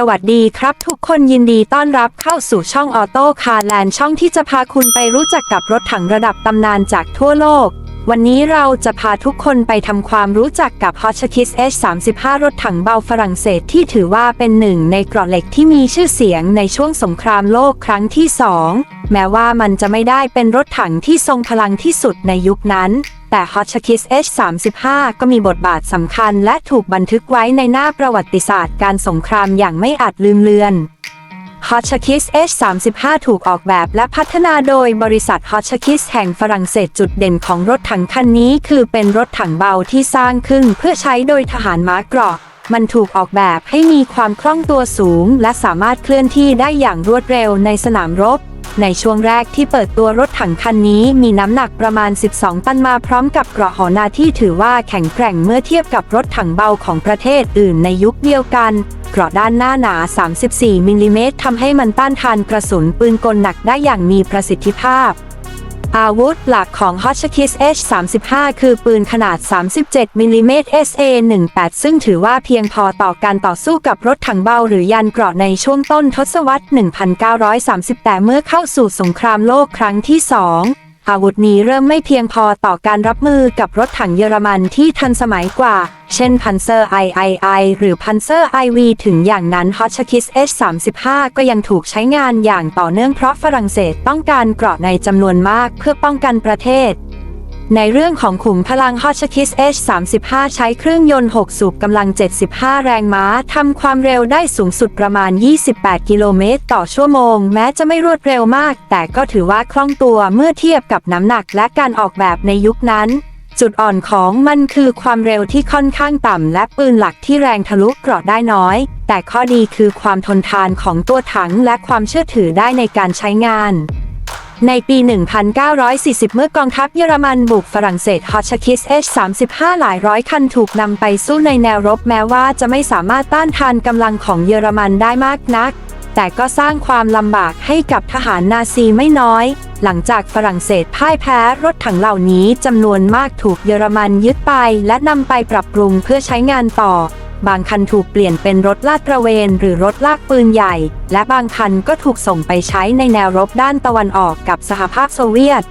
สวัสดีครับทุกคนยินดีต้อนรับเข้าสู่ช่องออโต้คาร์แลนด์ช่องที่จะพาคุณไปรู้จักกับรถถังระดับตำนานจากทั่วโลก วันนี้เราจะพาทุกคนไปทำความรู้จักกับ h o t c h k i s H35 รถถังเบาฝรั่งเศสที่ถือว่าเป็นหนึ่งในเกราะเหล็กที่มีชื่อเสียงในช่วงสงครามโลกครั้งที่สองแม้ว่ามันจะไม่ได้เป็นรถถังที่ทรงพลังที่สุดในยุคนั้น แต่ h o t c h k i s H35 ก็มีบทบาทสำคัญและถูกบันทึกไว้ในหน้าประวัติศาสตร์การสงครามอย่างไม่อาจลืมเลือน h o t c h k i s H35 ถูกออกแบบและพัฒนาโดยบริษัท h o t c h k i s แห่งฝรั่งเศสจุดเด่นของรถถังคันนี้คือเป็นรถถังเบาที่สร้างขึ้นเพื่อใช้โดยทหารม้าเกราะมันถูกออกแบบให้มีความคล่องตัวสูง และสามารถเคลื่อนที่ได้อย่างรวดเร็วในสนามรบ ในช่วงแรกที่เปิดตัวรถถังคันนี้มีน้ำหนักประมาณ 12 ตันมาพร้อมกับเกราะหอนาที่ถือว่าแข็งแกร่งเมื่อเทียบกับรถถังเบาของประเทศอื่นในยุคเดียวกันเกราะด้านหน้าหนา 34 มิลลิเมตรทำให้มันต้านทานกระสุนปืนกลหนักได้อย่างมีประสิทธิภาพ อาวุธหลักของ h o t c h k i s H35 คือปืนขนาด 37มิลลิเมตร SA-18 ซึ่งถือว่าเพียงพอต่อการต่อสู้กับรถถังเบาหรือยันเกราะในช่วงต้นทศวรรษ 1930 แต่เมื่อเข้าสู่สงครามโลกครั้งที่ 2 อาวุธนี้เริ่มไม่เพียงพอต่อการรับมือกับรถถังเยอรมันที่ทันสมัยกว่า เช่นพันเซอร์ III หรือพันเซอร์ IV ถึงอย่างนั้นฮอชคิส H35 ก็ยังถูกใช้งานอย่างต่อเนื่องเพราะฝรั่งเศสต้องการเกราะในจำนวนมากเพื่อป้องกันประเทศ ในเรื่องของขุมพลัง h o t c h k i s H35 ใช้เครื่องยนต์ 6 สูบกำลัง 75 แรงม้า ทำความเร็วได้สูงสุดประมาณ 28 กิโลเมตร ต่อชั่วโมง แม้จะไม่รวดเร็วมาก แต่ก็ถือว่าคล่องตัวเมื่อเทียบกับน้ำหนักและการออกแบบในยุคนั้น จุดอ่อนของมันคือความเร็วที่ค่อนข้างต่ำและปืนหลักที่แรงทะลุเกราะได้น้อย แต่ข้อดีคือความทนทานของตัวถังและความเชื่อถือได้ในการใช้งาน ในปี 1940 เมื่อกองทัพเยอรมันบุกฝรั่งเศส h o t c h k i s H35 หลายร้อยคันถูกนำไปสู้ในแนวรบแม้ว่าจะไม่สามารถต้านทานกำลังของเยอรมันได้มากนัก แต่ก็สร้างความลำบากให้กับทหารนาซีไม่น้อย หลังจากฝรั่งเศสพ่ายแพ้รถถังเหล่านี้จำนวนมากถูกเยอรมันยึดไป และนำไปปรับปรุงเพื่อใช้งานต่อ บางคันถูกเปลี่ยนเป็นรถลาดตระเวน หรือรถลากปืนใหญ่ และบางคันก็ถูกส่งไปใช้ในแนวรบด้านตะวันออกกับสหภาพโซเวียต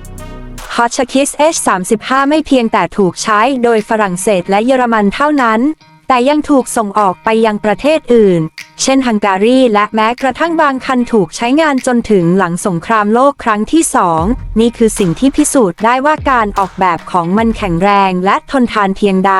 h o t c h k i s H35 ไม่เพียงแต่ถูกใช้โดยฝรั่งเศสและเยอรมันเท่านั้น แต่ยังถูกส่งออกไปยังประเทศอื่น เช่นฮังการีและแม้กระทั่งบางคันถูกใช้งานจนถึงหลังสงครามโลกครั้งที่สองนี่คือสิ่งที่พิสูจน์ได้ว่าการออกแบบของมันแข็งแรงและทนทานเพียงใด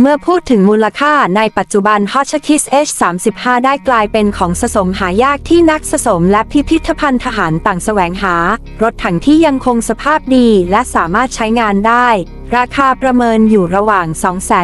เมื่อพูดถึงมูลค่าในปัจจุบัน h o t c h k i s H35 ได้กลายเป็นของสะสมหายากที่นักสะสมและพิพิธภัณฑ์ทหารต่างแสวงหา รถถังที่ยังคงสภาพดีและสามารถใช้งานได้ ราคาประเมินอยู่ระหว่าง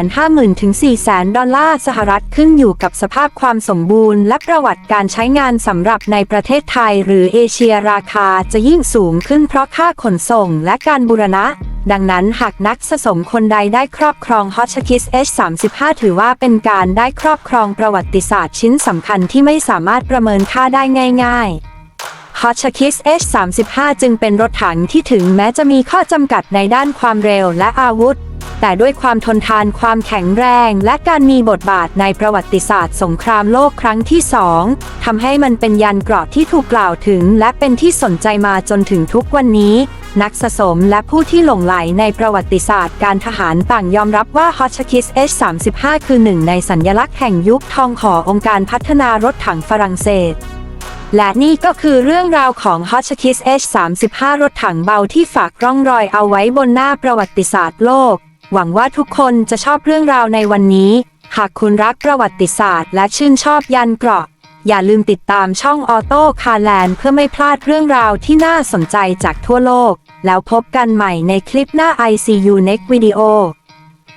250,000 ถึง 400,000 ดอลลาร์สหรัฐขึ้นอยู่กับสภาพความสมบูรณ์ และประวัติการใช้งานสำหรับในประเทศไทยหรือเอเชียราคาจะยิ่งสูงขึ้นเพราะค่าขนส่งและการบูรณะ ดังนั้นหากนักสะสมคนใดได้ครอบครอง h o t c h k i s H35 ถือว่าเป็นการได้ครอบครองประวัติศาสตร์ชิ้นสำคัญที่ไม่สามารถประเมินค่าได้ง่าย ๆ o t c h k i s H35 จึงเป็นรถถังที่ถึงแม้จะมีข้อจำกัดในด้านความเร็วและอาวุธ แต่ด้วยความทนทานความแข็งแรง และการมีบทบาทในประวัติศาสตร์ สงครามโลกครั้งที่สองทำให้มันเป็นยันเกราะที่ถูกกล่าวถึง และเป็นที่สนใจมาจนถึงทุกวันนี้ นักสะสมและผู้ที่หลงไหลในประวัติศาสตร์การทหารต่างยอมรับว่า h o t c h k i s H35 คือหนึ่งในสัญญลักษณ์แห่งยุคทองขององค์การพัฒนารถถังฝรั่งเศส และนี่ก็คือเรื่องราวของ h o t c h k i s H35 รถถังเบาที่ฝากร่องรอยเอาไว้บนหน้าประวัติศาสตร์โลก หวังว่าทุกคนจะชอบเรื่องราวในวันนี้ หากคุณรักประวัติศาสตร์ และชื่นชอบยันเกราะ อย่าลืมติดตามช่องออโต้คาร์แลนเพื่อไม่พลาดเรื่องราวที่น่าสนใจจากทั่วโลก แล้วพบกันใหม่ในคลิปหน้า ICU Next Video